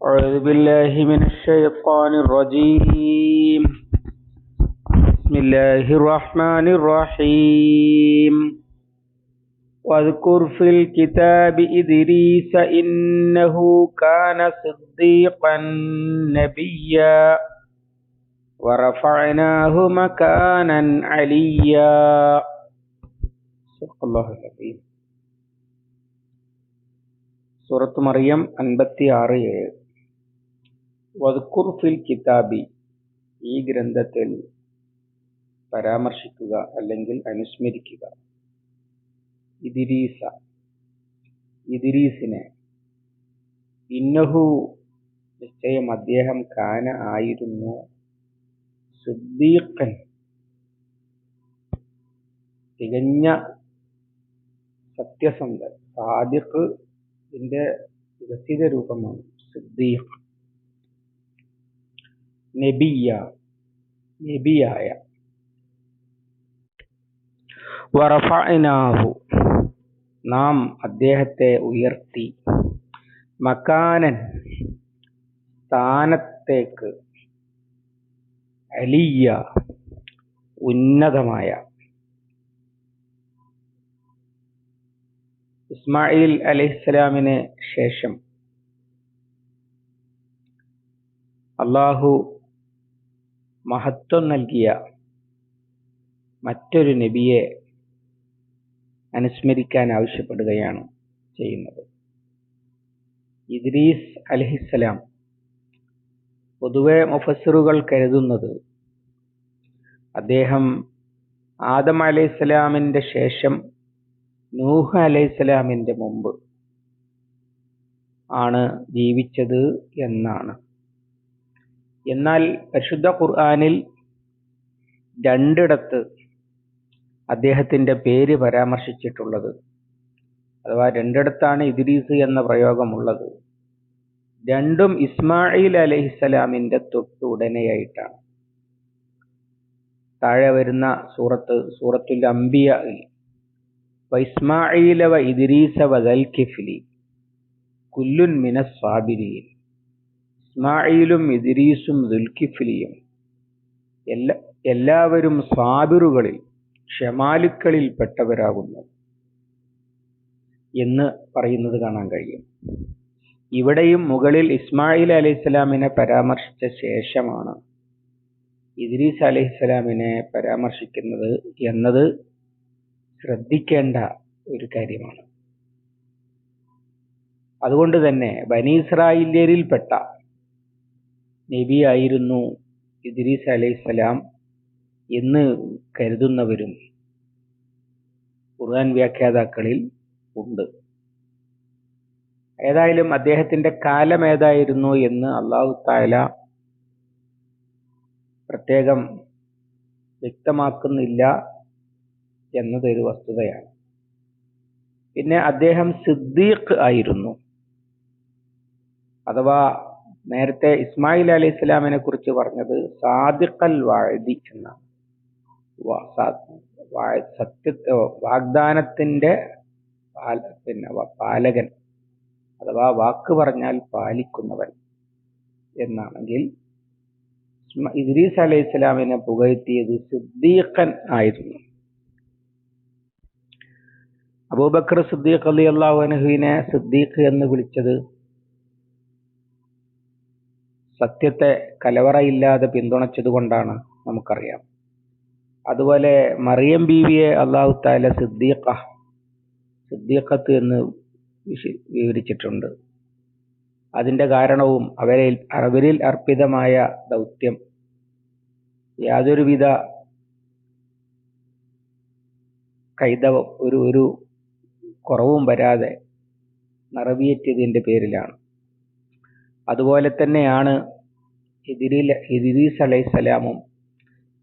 أعوذ بالله من الشيطان الرجيم بسم الله الرحمن الرحيم واذكر في الكتاب إدريس إنه كان صديقا نبيا ورفعناه مكانا عليا صدق الله العظيم സൂറത്ത് മറിയം അൻപത്തി ആറ് ഏഴ് വദ്കുർ ഫിൽ കിതാബി ഈ ഗ്രന്ഥത്തിൽ പരാമർശിക്കുക അല്ലെങ്കിൽ അനുസ്മരിക്കുക. ഇദിരീസ ഇദിരീസിനെ ഇന്നഹു നിശ്ചയം അദ്ദേഹം കാന ആയിരുന്നു. സിദ്ദീഖൻ തികഞ്ഞ സത്യസന്ധൻ സാദിഖ് ഇതിന്റെ വികസിത രൂപമാണ് സിദ്ദീഖ്. നബിയ നബിയായ. വറഫഅനാഹു നാം അദ്ദേഹത്തെ ഉയർത്തി. മക്കാനൻ സ്ഥാനത്തേക്ക് അലിയ ഉന്നതമായ. ഇസ്മായിൽ അലൈഹിസ്സലാമിന് ശേഷം അള്ളാഹു മഹത്വം നൽകിയ മറ്റൊരു നബിയെ അനുസ്മരിക്കാൻ ആവശ്യപ്പെടുകയാണ് ചെയ്യുന്നത്. ഇദ്രീസ് അലഹിസ്സലാം പൊതുവെ മുഫസ്സിറുകൾ കരുതുന്നത് അദ്ദേഹം ആദം അലൈഹിസ്സലാമിന്റെ ശേഷം നൂഹ് അലൈഹിസ്സലാമിന്റെ മുമ്പ് ആണ് ജീവിച്ചത് എന്നാണ്. എന്നാൽ പരിശുദ്ധ ഖുർആനിൽ രണ്ടിടത്ത് അദ്ദേഹത്തിന്റെ പേര് പരാമർശിച്ചിട്ടുള്ളത്. അഥവാ രണ്ടിടത്താണ് ഇദ്രീസ് എന്ന പ്രയോഗമുള്ളത്. രണ്ടും ഇസ്മായിൽ അലഹിസ്സലാമിന്റെ തൊട്ട് ഉടനെയായിട്ടാണ്. താഴെ വരുന്ന സൂറത്ത് സൂറത്തുൽ അംബിയ. വൈസ്മായില വ ഇദ്രീസ വൽ കിഫ്ലി കുല്ലുൻ മിന സ്വാബിരിയിൽ ഇസ്മായിലും ഇദ്രീസും ദുൽക്കിഫ്ലിയും എല്ലാ എല്ലാവരും സ്വാബിറുകളിൽ ക്ഷമാലുക്കളിൽ പെട്ടവരാകുന്നു എന്ന് പറയുന്നത് കാണാൻ കഴിയും. ഇവിടെയും മുകളിൽ ഇസ്മായിൽ അലൈഹിസ്സലാമിനെ പരാമർശിച്ച ശേഷമാണ് ഇദ്രീസ് അലൈഹിസ്സലാമിനെ പരാമർശിക്കുന്നത് എന്നത് ശ്രദ്ധിക്കേണ്ട ഒരു കാര്യമാണ്. അതുകൊണ്ട് തന്നെ ബനീസ്രായില്യരിൽപ്പെട്ട നബിയായിരുന്നു ഇദ്രീസ് അലൈഹിസ്സലാം എന്ന് കരുതുന്നവരും ഖുർആൻ വ്യാഖ്യാതാക്കളിൽ ഉണ്ട്. ഏതായാലും അദ്ദേഹത്തിന്റെ കാലം ഏതായിരുന്നു എന്ന് അള്ളാഹു താല പ്രത്യേകം വ്യക്തമാക്കുന്നില്ല എന്നതൊരു വസ്തുതയാണ്. പിന്നെ അദ്ദേഹം സിദ്ദീഖ് ആയിരുന്നു. അഥവാ നേരത്തെ ഇസ്മായിൽ അലി ഇസ്ലാമിനെ കുറിച്ച് പറഞ്ഞത് സാദിഖൽ വാഴതി എന്നാണ്. സത്യത്തെ വാഗ്ദാനത്തിന്റെ പിന്നെ പാലകൻ അഥവാ വാക്ക് പറഞ്ഞാൽ പാലിക്കുന്നവൻ എന്നാണെങ്കിൽ ഇദ്രീസ് അലൈഹി ഇസ്ലാമിനെ പുകഴ്ത്തിയത് സിദ്ദീഖൻ ആയിരുന്നു. അബൂബക്കർ സിദ്ദീഖ് അലി അള്ളാഹുനഹുവിനെ സിദ്ദീഖ് എന്ന് വിളിച്ചത് സത്യത്തെ കലവറയില്ലാതെ പിന്തുണച്ചത് കൊണ്ടാണ് നമുക്കറിയാം. അതുപോലെ മറിയം ബീവിയെ അള്ളാഹു താല സിദ്ദീഖ സിദ്ദീഖത്ത് എന്ന് വിവരിച്ചിട്ടുണ്ട്. അതിന്റെ കാരണവും അവരെ അവരിൽ അർപ്പിതമായ ദൗത്യം. യാതൊരുവിധ കൈതവം ഒരു ഒരു കുറവും വരാതെ നിറവേറ്റിയതിന്റെ പേരിലാണ്. അതുപോലെ തന്നെയാണ് എതിരിൽ അലൈഹി സ്വലാമും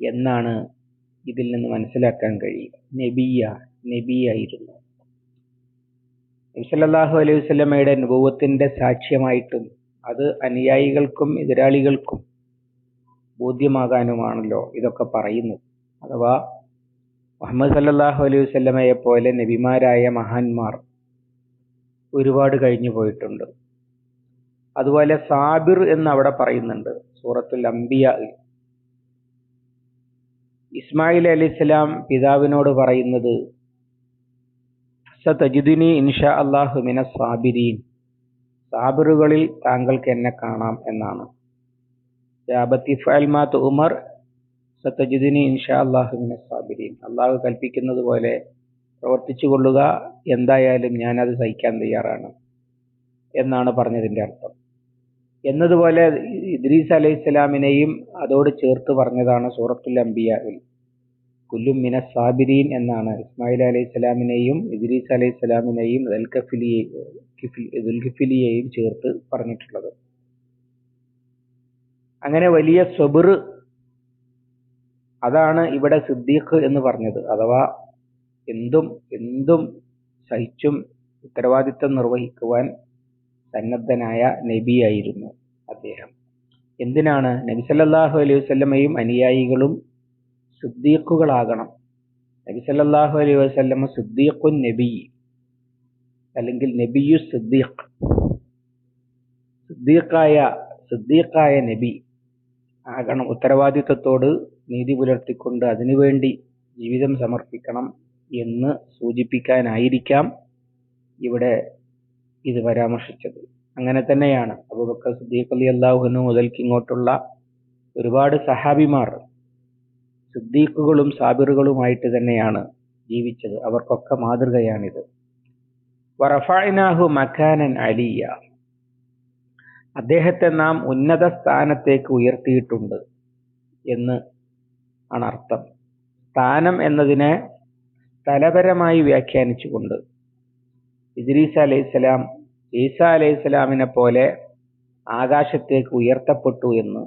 എന്നാണ് ഇതിൽ നിന്ന് മനസ്സിലാക്കാൻ കഴിയുക. നബിയ നബിയായിരുന്നു. നബിസല്ലാഹു അലൈഹി വസ്ലമയുടെ അനുഭവത്തിന്റെ സാക്ഷ്യമായിട്ടും അത് അനുയായികൾക്കും എതിരാളികൾക്കും ബോധ്യമാകാനുമാണല്ലോ ഇതൊക്കെ പറയുന്നത്. അഥവാ മുഹമ്മദ് സല്ലല്ലാഹു അലൈഹി വസല്ലമയെ പോലെ നബിമാരായ മഹാന്മാർ ഒരുപാട് കഴിഞ്ഞു പോയിട്ടുണ്ട്. അതുപോലെ സാബിർ എന്ന് അവിടെ പറയുന്നുണ്ട്. സൂറത്തുൽ അംബിയ. ഇസ്മായിൽ അലി ഇസ്ലാം പിതാവിനോട് പറയുന്നത് സതജിദിനി ഇൻഷാ അള്ളാഹു മിന സാബിരീൻ. സാബിറുകളിൽ താങ്കൾക്ക് എന്നെ കാണാം എന്നാണ്. ജാബത്തിഫാൽമാത്ത് ഉമർ സത്തജിദിനി ഇൻഷാ അള്ളാഹു മിന സാബിരീൻ. അള്ളാഹു കൽപ്പിക്കുന്നത് പോലെ പ്രവർത്തിച്ചു കൊള്ളുക എന്തായാലും ഞാനത് സഹിക്കാൻ തയ്യാറാണ് എന്നാണ് പറഞ്ഞതിന്റെ അർത്ഥം. എന്നതുപോലെ ഇദ്രീസ് അലൈഹി സ്വലാമിനെയും അതോട് ചേർത്ത് പറഞ്ഞതാണ് സൂറത്തുൽ അംബിയാവിൽ കുല്ലും മിന സാബിരീൻ എന്നാണ്. ഇസ്മായിൽ അലൈഹി സ്വലാമിനെയും ഇദ്രീസ് അലൈഹി സ്വലാമിനെയും ദുൽഖിഫിലിയെയും ചേർത്ത് പറഞ്ഞിട്ടുള്ളത്. അങ്ങനെ വലിയ സ്വബിർ അതാണ് ഇവിടെ സിദ്ദീഖ് എന്ന് പറഞ്ഞത്. അഥവാ എന്തും എന്തും സഹിച്ചും ഉത്തരവാദിത്തം നിർവഹിക്കുവാൻ സന്നദ്ധനായ നബിയായിരുന്നു അദ്ദേഹം. എന്തിനാണ്? നബി സല്ലല്ലാഹു അലൈഹി വസല്ലമയും അനുയായികളും സിദ്ദീഖുകളാകണം. നബി സല്ലല്ലാഹു അലൈഹി വസല്ലമ നബി അല്ലെങ്കിൽ നബിയു സിദ്ദീഖ്. സിദ്ദീഖായ സിദ്ദീഖായ നബി ആകണം. ഉത്തരവാദിത്വത്തോട് നീതി പുലർത്തിക്കൊണ്ട് അതിനുവേണ്ടി ജീവിതം സമർപ്പിക്കണം എന്ന് സൂചിപ്പിക്കാനായിരിക്കാം ഇവിടെ ഇത് പരാമർശിച്ചത്. അങ്ങനെ തന്നെയാണ് അബൂബക്കർ സിദ്ദീഖ് അലി അള്ളാഹുനു മുതൽക്ക് ഇങ്ങോട്ടുള്ള ഒരുപാട് സഹാബിമാർ സിദ്ദീഖുകളും സാബിറുകളുമായിട്ട് തന്നെയാണ് ജീവിച്ചത്. അവർക്കൊക്കെ മാതൃകയാണിത്. മക്കാനൻ അലിയ. അദ്ദേഹത്തെ നാം ഉന്നത സ്ഥാനത്തേക്ക് ഉയർത്തിയിട്ടുണ്ട് എന്ന് ആണ് അർത്ഥം. സ്ഥാനം എന്നതിനെ സ്ഥലപരമായി വ്യാഖ്യാനിച്ചുകൊണ്ട് ഇദ്രീസ് അലൈഹിസ്സലാം ഈസ അലൈഹിസ്സലാമിനെ പോലെ ആകാശത്തേക്ക് ഉയർത്തപ്പെട്ടു എന്ന്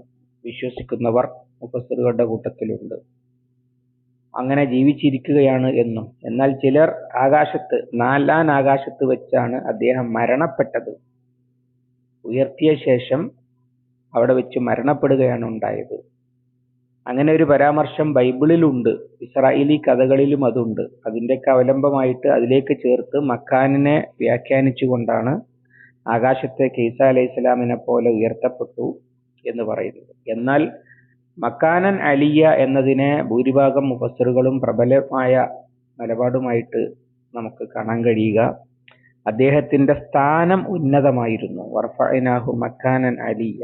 വിശ്വസിക്കുന്നവർ മുഫസ്സിറുകളുടെ കൂട്ടത്തിലുണ്ട്. അങ്ങനെ ജീവിച്ചിരിക്കുകയാണ് എന്നും. എന്നാൽ ചിലർ ആകാശത്ത് നാലാൻ ആകാശത്ത് വെച്ചാണ് അദ്ദേഹം മരണപ്പെട്ടത്. ഉയർത്തിയ ശേഷം അവിടെ വെച്ച് മരണപ്പെടുകയാണ് ഉണ്ടായത്. അങ്ങനെ ഒരു പരാമർശം ബൈബിളിലുണ്ട്. ഇസ്രായേലി കഥകളിലും അതുണ്ട്. അതിന്റെയൊക്കെ അവലംബമായിട്ട് അതിലേക്ക് ചേർത്ത് മക്കാനിനെ വ്യാഖ്യാനിച്ചുകൊണ്ടാണ് ആകാശത്തേക്ക് കീസ അലൈഹി സ്വലാമിനെ പോലെ ഉയർത്തപ്പെട്ടു എന്ന് പറയുന്നത്. എന്നാൽ മക്കാനൻ അലിയ എന്നതിനെ ഭൂരിഭാഗം മുഫസ്സറുകളും പ്രബലമായ നിലപാടുമായിട്ട് നമുക്ക് കാണാൻ കഴിയുക. അദ്ദേഹത്തിന്റെ സ്ഥാനം ഉന്നതമായിരുന്നു. വർഫനാഹു മക്കാനൻ അലിയ.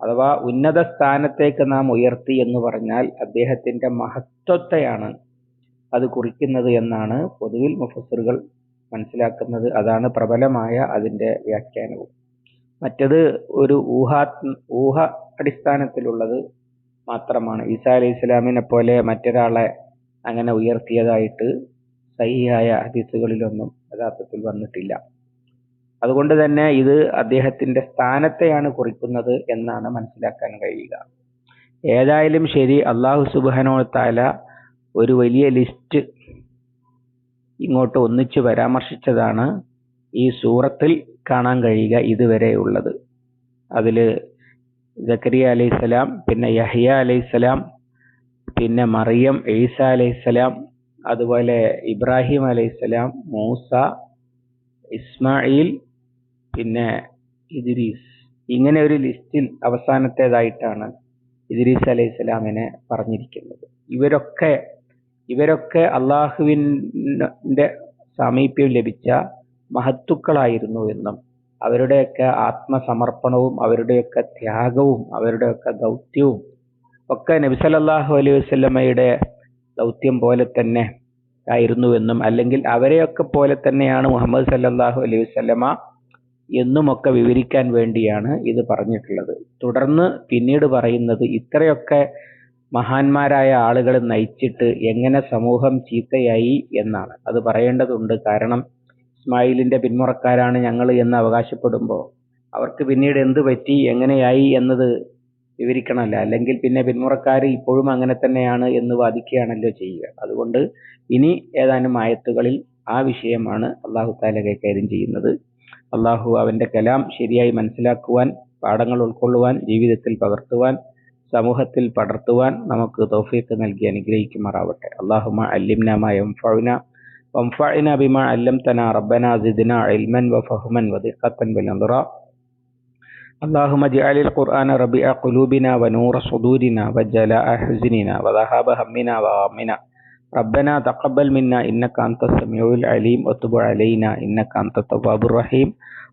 അഥവാ ഉന്നത സ്ഥാനത്തേക്ക് നാം ഉയർത്തി എന്ന് പറഞ്ഞാൽ അദ്ദേഹത്തിന്റെ മഹത്വത്തെയാണ് അത് കുറിക്കുന്നത് എന്നാണ് പൊതുവിൽ മുഫസ്സിറുകൾ മനസ്സിലാക്കുന്നത് അതാണ് പ്രബലമായ അതിന്റെ വ്യാഖ്യാനവും. മറ്റത് ഒരു ഊഹാ ഊഹ അടിസ്ഥാനത്തിലുള്ളത് മാത്രമാണ്. ഈസാ അലൈഹി ഇസ്ലാമിനെ പോലെ മറ്റൊരാളെ അങ്ങനെ ഉയർത്തിയതായിട്ട് സഹിയായ ഹദീസുകളിലൊന്നും യഥാർത്ഥത്തിൽ വന്നിട്ടില്ല. അതുകൊണ്ട് തന്നെ ഇത് അദ്ദേഹത്തിന്റെ സ്ഥാനത്തെയാണ് കുറിക്കുന്നത് എന്നാണ് മനസ്സിലാക്കാൻ കഴിയുക. ഏതായാലും ശരി അള്ളാഹു സുബാനോ താല ഒരു വലിയ ലിസ്റ്റ് ഇങ്ങോട്ട് ഒന്നിച്ചു പരാമർശിച്ചതാണ് ഈ സൂറത്തിൽ കാണാൻ കഴിയുക ഇതുവരെ ഉള്ളത് അതിൽ ജക്കരിയ അലൈഹിസ്സലാം പിന്നെ യഹിയ അലൈഹിസ്സലാം പിന്നെ മറിയം ഈസ അലൈഹിസ്സലാം അതുപോലെ ഇബ്രാഹിം അലൈഹിസ്സലാം മൂസ ഇസ്മായിൽ പിന്നെ ഇദ്രീസ്. ഇങ്ങനെ ഒരു ലിസ്റ്റിൽ അവസാനത്തേതായിട്ടാണ് ഇദ്രീസ് അലൈഹി സ്വലാമിനെ പറഞ്ഞിരിക്കുന്നത്. ഇവരൊക്കെ ഇവരൊക്കെ അള്ളാഹുവിന്റെ സാമീപ്യം ലഭിച്ച മഹത്തുക്കളായിരുന്നു എന്നും അവരുടെയൊക്കെ ആത്മസമർപ്പണവും അവരുടെയൊക്കെ ത്യാഗവും അവരുടെയൊക്കെ ദൗത്യവും ഒക്കെ നബിസലല്ലാഹു അലൈഹി വസല്ലമയുടെ ദൗത്യം പോലെ തന്നെ ആയിരുന്നുവെന്നും അല്ലെങ്കിൽ അവരെയൊക്കെ പോലെ തന്നെയാണ് മുഹമ്മദ് സല്ലാഹു അലൈഹി വസല്ലമ എന്നുമൊക്കെ വിവരിക്കാൻ വേണ്ടിയാണ് ഇത് പറഞ്ഞിട്ടുള്ളത്. തുടർന്ന് പിന്നീട് പറയുന്നത് ഇത്രയൊക്കെ മഹാന്മാരായ ആളുകൾ നയിച്ചിട്ട് എങ്ങനെ സമൂഹം ചീത്തയായി എന്നാണ്. അത് പറയേണ്ടതുണ്ട്. കാരണം ഇസ്മായിലിന്റെ പിന്മുറക്കാരാണ് ഞങ്ങൾ എന്ന് അവകാശപ്പെടുമ്പോൾ അവർക്ക് പിന്നീട് എന്ത് പറ്റി എങ്ങനെയായി എന്നത് വിവരിക്കണമല്ല. അല്ലെങ്കിൽ പിന്നെ പിന്മുറക്കാർ ഇപ്പോഴും അങ്ങനെ തന്നെയാണ് എന്ന് വാദിക്കുകയാണല്ലോ ചെയ്യുക. അതുകൊണ്ട് ഇനി ഏതാനും ആയത്തുകളിൽ ആ വിഷയമാണ് അള്ളാഹു താല കൈകാര്യം ചെയ്യുന്നത്. അള്ളാഹു അവന്റെ കലാം ശരിയായി മനസ്സിലാക്കുവാൻ പാഠങ്ങൾ ഉൾക്കൊള്ളുവാൻ ജീവിതത്തിൽ പകർത്തുവാൻ സമൂഹത്തിൽ പടർത്തുവാൻ നമുക്ക് തൗഫീഖ് നൽകി അനുഗ്രഹിക്കുമാറാവട്ടെ അള്ളാഹുമ അല്ലിംന യംഫഉന വംഫഅന ബിമാ അല്ലംതന റബ്ബന സിദ്ന ഇൽമൻ വഫഹ്മൻ വദിഖത്തൻ ബിനദ്റ اللهم اجعل القرآن ربيع قلوبنا ونور صدورنا وجلاء حزننا وذهاب همنا وغمنا ربنا تقبل منا إنك أنت السميع العليم وتب علينا إنك أنت التواب الرحيم